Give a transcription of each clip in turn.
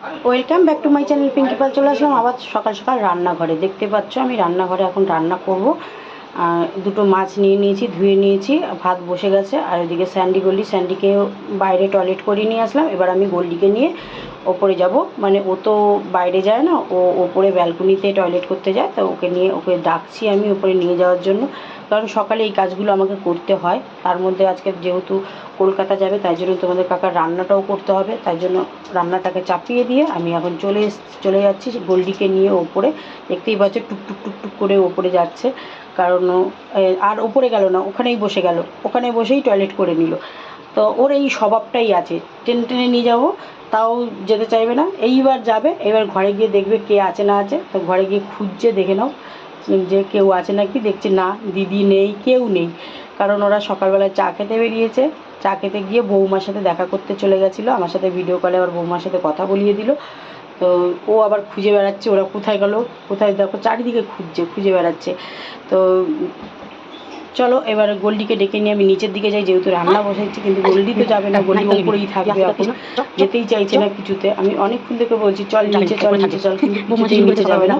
Welcome back to my channel principal চলে আসলাম আবার সকাল সকাল রান্নাঘরে। দেখতে পাচ্ছ, আমি রান্নাঘরে এখন রান্না করব। দুটো মাছ নিয়ে নিয়েছি, ধুয়ে নিয়েছি, ভাত বসে গেছে, আর ওইদিকে স্যান্ডি গল্লি স্যান্ডিকে বাইরে টয়লেট করিয়ে নিয়ে আসলাম। এবার আমি গল্লিকে নিয়ে ওপরে যাব। মানে ও তো বাইরে যায় না, ও ওপরে ব্যালকনিতে টয়লেট করতে যায়, তো ওকে নিয়ে ওকে ডাকছি আমি ওপরে নিয়ে যাওয়ার জন্য। কারণ সকালে এই কাজগুলো আমাকে করতে হয়। তার মধ্যে আজকে যেহেতু কলকাতা যাবে, তাই জন্য তোমাদের কাকার রান্নাটাও করতে হবে। তাই জন্য রান্নাটাকে চাপিয়ে দিয়ে আমি এখন চলে চলে যাচ্ছি গোল্ডিকে নিয়ে ওপরে। দেখতেই পাচ্ছ টুক টুক টুক টুক করে ওপরে যাচ্ছে। কারণ আর ওপরে গেল না, ওখানেই বসে গেল। ওখানে বসেই টয়লেট করে নিল। তো ওর এই স্বভাবটাই আছে। টেনে টেনে নিয়ে যাব, তাও যেতে চাইবে না। এইবার যাবে, এবার ঘরে গিয়ে দেখবে কে আছে না আছে। তো ঘরে গিয়ে খুঁজছে, দেখে নাও। যে কেউ আছে নাকি দেখছি, না, দিদি নেই, কেউ নেই। কারণ ওরা সকালবেলায় চা খেতে বেরিয়েছে। চা খেতে গিয়ে বৌমার সাথে দেখা করতে চলে গেছিল। আমার সাথে ভিডিও কলে আবার বৌমার সাথে কথা বলিয়ে দিল। তো ও আবার খুঁজে বেড়াচ্ছে, ওরা কোথায় গেল? কোথায় দেখো, চারিদিকে খুঁজছে, খুঁজে বেড়াচ্ছে। তো চলো এবার গোল্ডিকে ডেকে নিয়ে আমি নিচের দিকে যাই যেহেতু রান্না বসাইছি কিন্তু গোল্ডি তো যাবে না গোল্ডি উপরেই থাকবে এখন। যেতেই চাইছে না কিছুতে। আমি অনেকক্ষণ থেকে বলছি চল নিচে চল নিচে চল। কিন্তু কিছুতেই নিচে যাবে না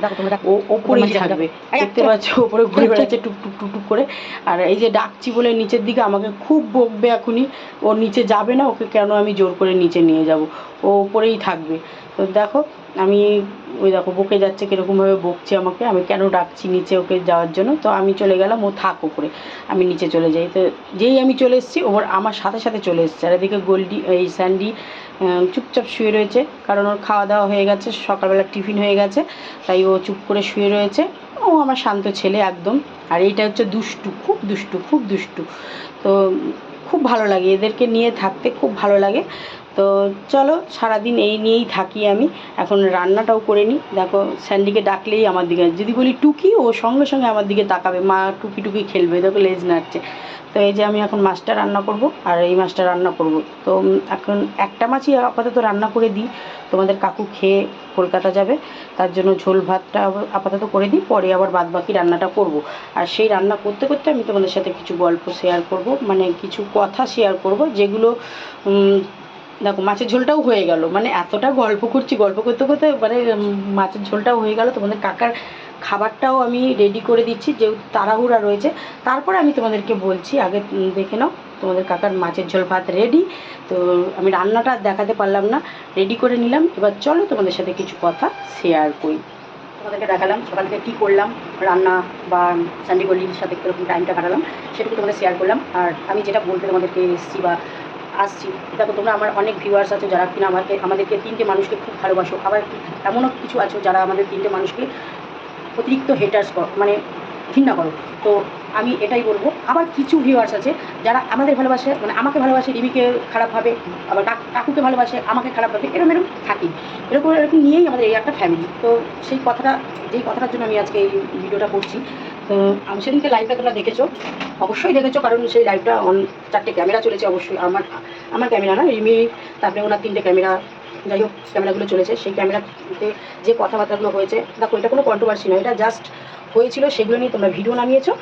ও ওপরেই থাকবে। দেখতে পাচ্ছ ওপরে ঘুরে বেড়াচ্ছে টুক টুক টুক টুক করে। আর এই যে ডাকছি বলে নিচের দিকে আমাকে খুব বকবে এখনই। ও নিচে যাবে না ওকে কেন আমি জোর করে নিচে নিয়ে যাব? ও ওপরেই থাকবে। তো দেখো আমি ওই দেখো, বকে যাচ্ছে কীরকমভাবে বকছে আমাকে, আমি কেন ডাকছি নিচে ওকে যাওয়ার জন্য? তো আমি চলে গেলাম, ও থাক ওপরে, আমি নিচে চলে যাই। তো যেই আমি চলে এসেছি ওর আমার সাথে সাথে চলে এসেছে। আর এদিকে গোল্ডি, এই স্যান্ডি চুপচাপ শুয়ে রয়েছে, কারণ ওর খাওয়া দাওয়া হয়ে গেছে, সকালবেলা টিফিন হয়ে গেছে, তাই ও চুপ করে শুয়ে রয়েছে। ও আমার শান্ত ছেলে একদম, আর এইটা হচ্ছে দুষ্টু, খুব দুষ্টু খুব দুষ্টু। তো খুব ভালো লাগে, এদেরকে নিয়ে থাকতে খুব ভালো লাগে। তো চলো, সারাদিন এই নিয়েই থাকি আমি। এখন রান্নাটাও করে নিই। দেখো, স্যান্ডিকে ডাকলেই আমার দিকে যদি বলি টুকি, ও সঙ্গে সঙ্গে আমার দিকে তাকাবে। মা টুকি টুকি খেলবে, দেখো লেজ নাড়ছে। তো এই যে আমি এখন মাছটা রান্না করব, আর এই মাছটা রান্না করব। তো এখন একটা মাছই আপাতত রান্না করে দিই। তোমাদের কাকু খেয়ে কলকাতা যাবে। তার জন্য ঝোল ভাতটা আপাতত করে দিই। পরে আবার বাদ বাকি রান্নাটা করব। আর সেই রান্না করতে করতে আমি তোমাদের সাথে কিছু গল্প শেয়ার করব। মানে কিছু কথা শেয়ার করব, যেগুলো দেখো, মাছের ঝোলটাও হয়ে গেল। মানে এতটা গল্প করছি, গল্প করতে করতে মানে মাছের ঝোলটাও হয়ে গেল। তোমাদের কাকার খাবারটাও আমি রেডি করে দিচ্ছি, যেহেতু তাড়াহুড়া রয়েছে। তারপরে আমি তোমাদেরকে বলছি, আগে দেখে নাও, তোমাদের কাকার মাছের ঝোল ভাত রেডি তো আমি রান্নাটা দেখাতে পারলাম না রেডি করে নিলাম। এবার চলো তোমাদের সাথে কিছু কথা শেয়ার করি। তোমাদেরকে দেখালাম, সকাল থেকে কী করলাম, রান্না বা সান্ডি সাথে কীরকম টাইমটা কাটালাম, সেটুকু তোমাদের শেয়ার করলাম। আর আমি যেটা বলতে তোমাদেরকে এসেছি বা আসছি। দেখো, তোমরা আমার অনেক ভিউয়ার্স আছে যারা কিনা আমাকে, আমাদেরকে তিনটে মানুষকে খুব ভালোবাসো। আবার এমনও কিছু আছো যারা আমাদের তিনটে মানুষকে অতিরিক্ত হেটার্স কর মানে ঘৃণা করো। তো আমি এটাই বলব। আবার কিছু ভিউয়ার্স আছে যারা আমাদের ভালোবাসে মানে আমাকে ভালোবাসে, রিমিকে খারাপভাবে আবার কাক- কাকুকে ভালোবাসে, আমাকে খারাপভাবে এরকম এরকম থাকি। এরকম এরকম নিয়েই আমাদের এই একটা ফ্যামিলি তো সেই কথাটা, যেই কথাটার জন্য আমি আজকে এই ভিডিওটা করছি তো আমি সেদিনকে লাইভটা তোমরা দেখেছ। অবশ্যই দেখেছ, কারণ সেই লাইভটা অন চারটে ক্যামেরা চলেছে অবশ্যই। আমার আমার ক্যামেরা না, রিমি, তারপরে ওনার তিনটে ক্যামেরা যাই হোক ক্যামেরাগুলো চলেছে। সেই ক্যামেরাতে যে কথাবার্তাগুলো হয়েছে, দেখো, এটা কোনো কন্ট্রোভার্সি নয়, এটা জাস্ট হয়েছিল, সেগুলো নিয়ে তোমরা ভিডিও নামিয়েছো।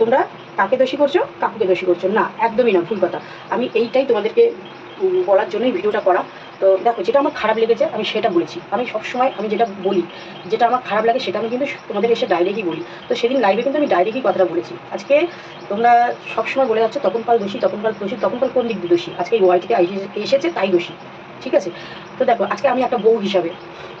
তোমরা কাকে দোষী করছ, কাকুকে দোষী করছ। না, একদমই না, ভুল কথা। আমি এইটাই তোমাদেরকে বলার জন্যই ভিডিওটা করা। তো দেখো, যেটা আমার খারাপ লেগেছে, আমি সেটা বলেছি। আমি সবসময় আমি যেটা বলি, যেটা আমার খারাপ লাগে, সেটা আমি কিন্তু তোমাদের এসে ডাইরেক্টই বলি। তো সেদিন লাইভে কিন্তু আমি ডাইরেক্টই কথাটা বলেছি। আজকে তোমরা সবসময় বলে যাচ্ছ তখন কাল দোষী তখন কাল দোষী তখন কাল কোন দিক দিয়ে দোষী? আজকে এই ওয়াইটিতে এসেছে, তাই দোষী। ঠিক আছে? তো দেখো, আজকে আমি একটা বউ হিসাবে,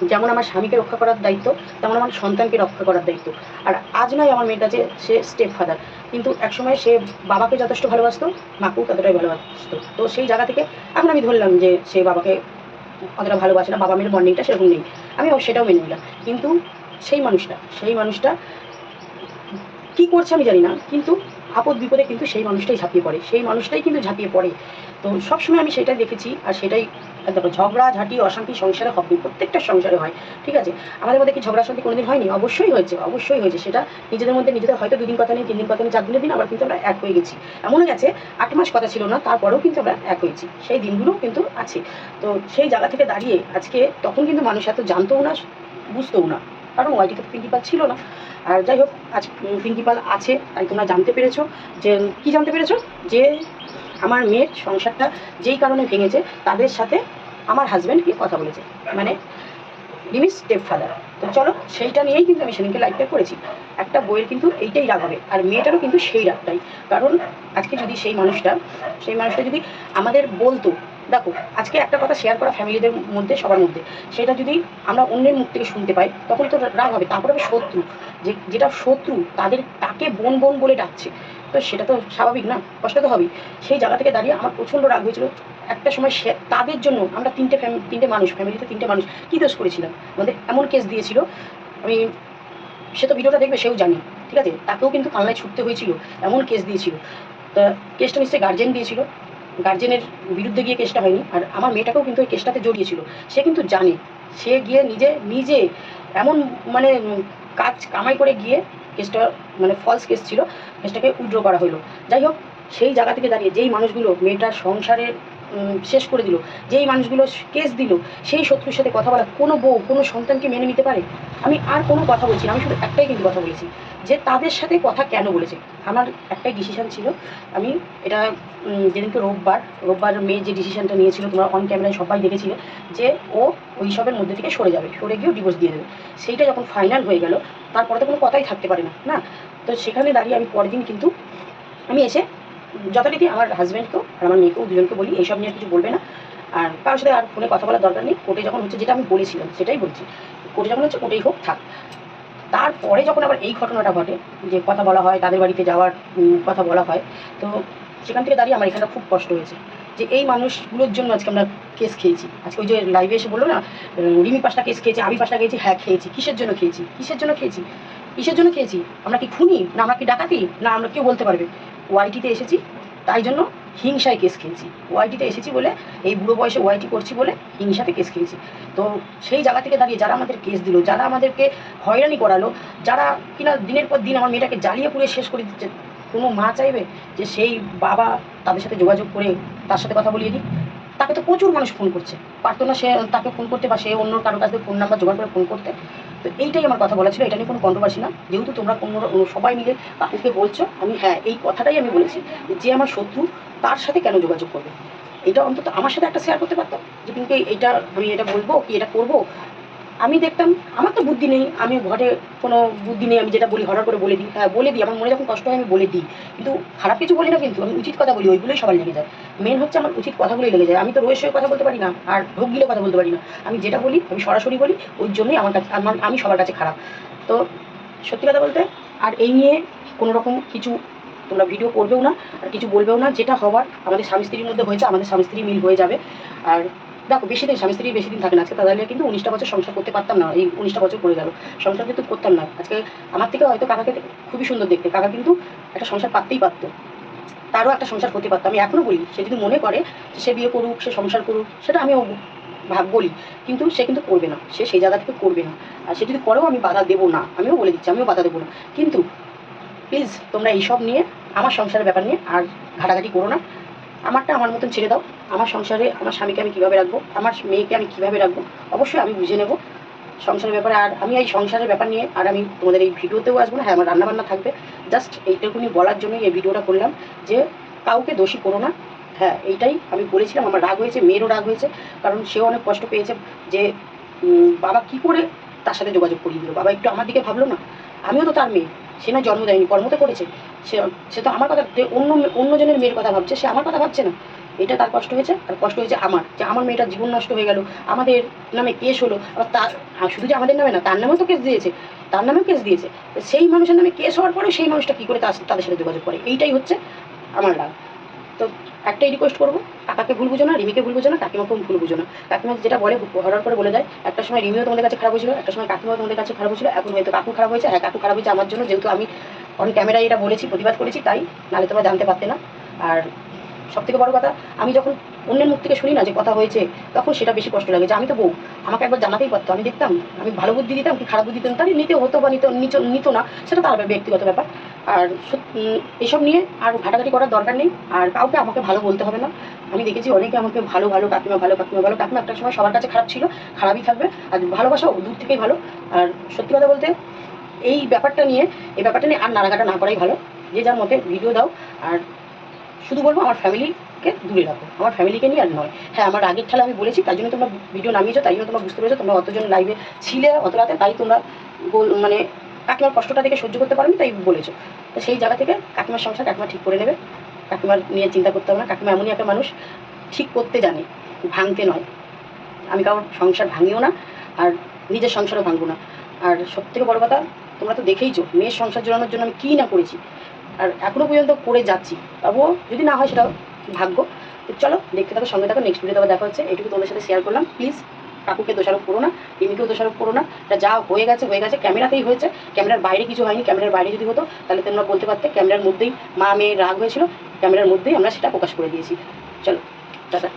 যেমন আমার স্বামীকে রক্ষা করার দায়িত্ব, তেমন আমার সন্তানকে রক্ষা করার দায়িত্ব। আর আজ নয় আমার মেয়েটা যে, সে স্টেপ ফাদার কিন্তু একসময় সে বাবাকে যথেষ্ট ভালোবাসতো, মাকেও ততটাই ভালোবাসতো। তো সেই জায়গা থেকে এখন আমি ধরলাম যে সে বাবাকে অতটা ভালোবাসে না, বাবা মেয়ের বন্ডিংটা সেরকম নেই। আমি সেটাও মেনে নিলাম। কিন্তু সেই মানুষটা সেই মানুষটা কি করছে আমি জানি না, কিন্তু আপদ বিপদে কিন্তু সেই মানুষটাই ঝাঁপিয়ে পড়ে। সেই মানুষটাই কিন্তু ঝাঁপিয়ে পড়ে। তো সবসময় আমি সেটাই দেখেছি আর সেটাই দেখো, ঝগড়া, ঝাঁটি, অশান্তি সংসারে হবে, প্রত্যেকটা সংসারে হয়, ঠিক আছে? আমাদের মধ্যে কি ঝগড়া শান্তি কোনোদিন হয়নি? অবশ্যই হয়েছে অবশ্যই হয়েছে। সেটা নিজেদের মধ্যে, নিজেদের হয়তো দুদিন কথা নেই তিন দিন কথা নেই, চার দিনের দিন আবার কিন্তু আমরা এক হয়ে গেছি। এমনও গেছে, আট মাস কথা ছিল না, তারপরেও কিন্তু আমরা এক হয়েছি। সেই দিনগুলো কিন্তু আছে। তো সেই জায়গা থেকে দাঁড়িয়ে আজকে তখন কিন্তু মানুষ এত জানতোও না, বুঝতেও না। কারণ ওয়াইটিতে প্রিন্সিপাল ছিল না। আর যাই হোক, আজ প্রিন্সিপাল আছে তাই তোমরা জানতে পেরেছ যে, কি জানতে পেরেছ? যে আমার মেয়ের সংসারটা যেই কারণে ভেঙেছে, তাদের সাথে আমার হাজব্যান্ডকে কথা বলেছে? মানে রিমিস স্টেপ ফাদার তো চলো, সেইটা নিয়েই কিন্তু আমি সেদিনকে লাইভটা করেছি। একটা বইয়ের কিন্তু এইটাই রাগ হবে, আর মেয়েটারও কিন্তু সেই রাগটাই। কারণ, আজকে যদি সেই মানুষটা সেই মানুষটা যদি আমাদের বলতো, দেখো, আজকে একটা কথা শেয়ার করা ফ্যামিলিদের মধ্যে, সবার মধ্যে, সেটা যদি আমরা অন্যের মুখ থেকে শুনতে পাই, তখন তো রাগ হবে। তারপরে হবে শত্রু। যে, যেটা শত্রু, তাদের, তাকে বোন বোন বলে ডাকছে। তো সেটা তো স্বাভাবিক না, কষ্ট তো হবেই। সেই জায়গা থেকে দাঁড়িয়ে আমার প্রচণ্ড রাগ হয়েছিল। একটা সময় সে, তাদের জন্য আমরা তিনটে ফ্যামিলি তিনটে মানুষ ফ্যামিলিতে তিনটে মানুষ, কী দোষ করেছিলাম? আমাদের এমন কেস দিয়েছিল। আমি, সে তো ভিডিওটা দেখবে, সেও জানি, ঠিক আছে? তাকেও কিন্তু কান্নায় ছুটতে হয়েছিল, এমন কেস দিয়েছিল। তা কেসটা নিশ্চয়ই গার্জেন দিয়েছিল। গার্জেনের বিরুদ্ধে গিয়ে কেসটা হয়নি। আর আমার মেয়েটাকেও কিন্তু ওই কেসটাতে জড়িয়েছিল। সে কিন্তু জানে। সে গিয়ে নিজে নিজে এমন মানে কাজ কামাই করে গিয়ে কেসটা মানে ফলস কেস ছিল, কেসটাকে উইড্র করা হলো। যাই হোক, সেই জায়গা থেকে দাঁড়িয়ে যেই মানুষগুলো, মেয়েটার সংসারের শেষ করে দিল। যেই মানুষগুলো কেস দিল, সেই শত্রুর সাথে কথা বলা, কোনো বউ, কোনো সন্তানকে মেনে নিতে পারে? আমি আর কোনো কথা বলছি না, আমি শুধু একটাই কিন্তু কথা বলেছি, যে তাদের সাথে কথা কেন বলেছে? আমার একটাই ডিসিশান ছিল, আমি এটা যেদিনকে রোববার রোববার মেয়ে যে ডিসিশানটা নিয়েছিল, তোমরা অন ক্যামেরায় সবাই দেখেছিলে, যে ও ওই সবের মধ্যে থেকে সরে যাবে, সরে গিয়েও ডিভোর্স দিয়ে দেবে। সেইটা যখন ফাইনাল হয়ে গেল, তারপরে তো কোনো কথাই থাকতে পারে না না? তো সেখানে দাঁড়িয়ে আমি পরের দিন কিন্তু, আমি এসে যথারীতি আমার হাজব্যান্ডকেও আর আমার মেয়েকেও দুজনকে বলি এইসব নিয়ে কিছু বলবে না। আর কারোর সাথে আর ফোনে কথা বলার দরকার নেই। কোর্টে যখন হচ্ছে যেটা আমি বলেছিলাম, সেটাই বলছি। কোর্টে যখন হচ্ছে কোর্টেই হোক, থাক। তারপরে যখন আবার এই ঘটনাটা ঘটে, যে কথা বলা হয়, তাদের বাড়িতে যাওয়ার কথা বলা হয়, তো সেখান থেকে দাঁড়িয়ে আমার এখানটা খুব কষ্ট হয়েছে। যে এই মানুষগুলোর জন্য আজকে আমরা কেস খেয়েছি। আজকে ওই যে লাইভে এসে বলল না রিমি পাঁচটা কেস খেয়েছি আমি পাঁচটা খেয়েছি হ্যাঁ খেয়েছি। কিসের জন্য খেয়েছি? কিসের জন্য খেয়েছি? কিসের জন্য খেয়েছি? আমরা কি খুনি? না আমরা কি ডাকাতি? না আমরা কেউ বলতে পারবে। ওয়াইটিতে এসেছি, তাই জন্য হিংসায় কেস খেয়েছি। ওয়াইটিতে এসেছি বলে, এই বুড়ো বয়সে ওয়াইটি করছি বলে হিংসাতে কেস খেয়েছি। তো সেই জায়গা থেকে দাঁড়িয়ে যারা আমাদের কেস দিল, যারা আমাদেরকে হয়রানি করালো, যারা কিনা দিনের পর দিন আমার মেয়েটাকে জ্বালিয়ে পুড়িয়ে শেষ করে দিচ্ছে, কোনো মা চাইবে যে সেই বাবা তাদের সাথে যোগাযোগ করে তার সাথে কথা বলিয়ে দিই তাকে তো প্রচুর মানুষ ফোন করছে। পারতো না সে, তাকে ফোন করতে বা সে অন্য কারোর কাছে ফোন নাম্বার জোগাড় করে ফোন করতে। তো এইটাই আমার কথা বলা ছিল, এটা নিয়ে কোনো কন্ট্রোভার্সি না। যেহেতু তোমরা কোনো সবাই মিলে কাকুকে বলছো, আমি হ্যাঁ এই কথাটাই আমি বলেছি যে আমার শত্রু তার সাথে কেন যোগাযোগ করবে? এটা অন্তত আমার সাথে একটা শেয়ার করতে পারতাম যে কিন্তু এইটা আমি এটা বলব কি এটা করব? আমি দেখতাম, আমার তো বুদ্ধি নেই, আমি ঘরে কোনো বুদ্ধি নেই, আমি যেটা বলি, হঠাৎ করে বলে দিই হ্যাঁ বলে দিই, আমার মনে যখন কষ্ট হয়, আমি বলে দিই। কিন্তু খারাপ কিছু বলি না কিন্তু, আমি উচিত কথা বলি, ওইগুলোই সবার লেগে যায়। মেন হচ্ছে আমার উচিত কথাগুলোই লেগে যায়। আমি তো সঙ্গে কথা বলতে পারি না, আর ঢোক গিলে কথা বলতে পারি না। আমি যেটা বলি, আমি সরাসরি বলি, ওই জন্যই আমার কাছে, আমার, আমি সবার কাছে খারাপ। তো সত্যি কথা বলতে, আর এই নিয়ে কোনো রকম কিছু তোমরা ভিডিও করবেও না, আর কিছু বলবেও না, যেটা হওয়ার আমাদের স্বামী স্ত্রীর মধ্যে হয়েছে, আমাদের স্বামী স্ত্রী মিল হয়ে যাবে। আর দেখো, বেশি দিন, স্বামী স্ত্রী বেশি দিন থাকে না। আজকে তাদের কিন্তু উনিশটা বছর সংসার করতে পারতাম না। এই উনিশটা বছর করে গেল। সংসার কিন্তু করতাম না। আজকে আমার থেকে হয়তো কাকাকে খুবই সুন্দর দেখতে। কাকা কিন্তু একটা সংসার পাততেই পারতো তারও একটা সংসার করতে পারতো। আমি এখনও বলি, সে যদি মনে করে সে বিয়ে করুক, সে সংসার করুক, সেটা আমিও ভাব বলি। কিন্তু সে কিন্তু করবে না। সে সেই জায়গা থেকে করবে না। আর সে যদি করেও আমি বাধা দেবো না, আমিও বলে দিচ্ছি, আমিও বাধা দেবো না। কিন্তু প্লিজ তোমরা এইসব নিয়ে, আমার সংসারের ব্যাপার নিয়ে আর ঘাটাঘাটি করো না। আমারটা আমার মতন ছেড়ে দাও। আমার সংসারে আমার স্বামীকে আমি কীভাবে রাখব? আমার মেয়েকে আমি কীভাবে রাখব? অবশ্যই আমি বুঝে নেব। সংসারের ব্যাপারে আর আমি এই সংসারের ব্যাপার নিয়ে আর আমি তোমাদের এই ভিডিওতেও আসব না। হ্যাঁ আমার রান্নাবান্না থাকবে। জাস্ট এইটুকুনি বলার জন্যই এই ভিডিওটা করলাম যে কাউকে দোষী করো না। হ্যাঁ এইটাই আমি বলেছিলাম। আমার রাগ হয়েছে, মেয়েরও রাগ হয়েছে। কারণ সেও অনেক কষ্ট পেয়েছে যে বাবা কি করে তার সাথে যোগাযোগ করিয়ে দিল? বাবা একটু আমার দিকে ভাবলো না? আমিও তো তার মেয়ে। সে না জন্ম দেয়নি, কর্ম তো করেছে। সে সে তো আমার কথা অন্য অন্য জনের অন্যজনের মেয়ের কথা ভাবছে, সে আমার কথা ভাবছে না। এটা তার কষ্ট হয়েছে তার কষ্ট হয়েছে আমার, যে আমার মেয়েটার জীবন নষ্ট হয়ে গেল, আমাদের নামে কেস হলো আর তার শুধু যে আমাদের নামে না, তার নামেও তো কেস দিয়েছে, তার নামেও কেস দিয়েছে। সেই মানুষের নামে কেস হওয়ার পরেও সেই মানুষটা কী করে তাদের সাথে যোগাযোগ করে? এইটাই হচ্ছে আমার রাগ। তো একটাই রিকোয়েস্ট করব, কাকাকে ভুল বুঝো না, রিমিকে ভুল বুঝো না কাকিমাকে ভুল বুঝো না। কাকিমা যেটা বলে হরার করে বলে দেয়, একটা সময় রিমিও তোমাদের কাছে খারাপ হয়েছিল, একটা সময় কাকিমাও তোমাদের কাছে খারাপ হয়েছিল, এখন হয়তো কাকু খারাপ হয়েছে হ্যাঁ কাকু খারাপ হয়েছে আমার জন্য, যেহেতু আমি অনেক ক্যামেরায় এটা বলেছি, প্রতিবাদ করেছি, তাই নাহলে তোমরা জানতে পারতে না। আর সব থেকে বড় কথা, আমি যখন অন্যের মুখ থেকে শুনি না যে কথা হয়েছে, তখন সেটা বেশি কষ্ট লাগে। যে আমি তো বউ, আমাকে একবার জানাতেই পারতো, আমি দেখতাম, আমি ভালো বুদ্ধি দিতাম কি খারাপ বুদ্ধি দিতাম তাহলে নিতে হতো বা নিত নিত না, সেটা তার ব্যক্তিগত ব্যাপার। আর এসব নিয়ে আর ঘাটাঘাটি করার দরকার নেই, আর কাউকে আমাকে ভালো বলতে হবে না। আমি দেখেছি অনেকে আমাকে ভালো ভালো কাকিমা ভালো কাকিমা ভালো কাকিমা, একটা সময় সবার কাছে খারাপ ছিল, খারাপই থাকবে, আর ভালোবাসাও দূর থেকেই ভালো। আর সত্যি কথা বলতে, এই ব্যাপারটা নিয়ে, এই ব্যাপারটা নিয়ে আর নাড়াঘাটা না করাই ভালো। যে যার মতে ভিডিও দাও, আর শুধু বলব আমার ফ্যামিলিকে দূরে রাখো। আমার ফ্যামিলিকে নিয়ে আর নয়। হ্যাঁ আমার আগের খেলা আমি বলেছি তাই জন্য তোমরা ভিডিও নামিয়েছো, তাই জন্য তোমরা বুঝতে পেরেছ, তোমরা অতজন লাইভে ছিলে অত রাতে, তাই তোমরা বল- মানে কাকিমার কষ্টটা দেখে সহ্য করতে পারোনি, তাই বলেছ। তো সেই জায়গা থেকে কাকিমার সংসার কাকিমা ঠিক করে নেবে। কাকিমার নিয়ে চিন্তা করতে হবে না, কাকিমা এমনই একটা মানুষ, ঠিক করতে জানে, ভাঙতে নয়। আমি কারোর সংসার ভাঙিও না, আর নিজের সংসারও ভাঙবো না। আর সব থেকে বড় কথা, তোমরা তো দেখেইছো, মেয়ের সংসার জোড়ানোর জন্য আমি কী না করেছি। আর এখনও পর্যন্ত করে যাচ্ছি। তবুও যদি না হয় সেটা ভাগ্য। তো চলো, দেখতে থাকো, সঙ্গে থাকো নেক্সট ভিডিওতে দেখা হচ্ছে। এটুকু তোমাদের সাথে শেয়ার করলাম। প্লিজ কাকুকে দোষারোপ করো না রিমিকেও দোষারোপ করো না। এটা যা হয়ে গেছে হয়ে গেছে, ক্যামেরাতেই হয়েছে। ক্যামেরার বাইরে কিছু হয়নি, ক্যামেরার বাইরে যদি হতো, তাহলে তোমরা বলতে পারতে, ক্যামেরার মধ্যেই মা মেয়ের রাগ হয়েছিল, ক্যামেরার মধ্যেই আমরা সেটা প্রকাশ করে দিয়েছি। চলো, টাটা।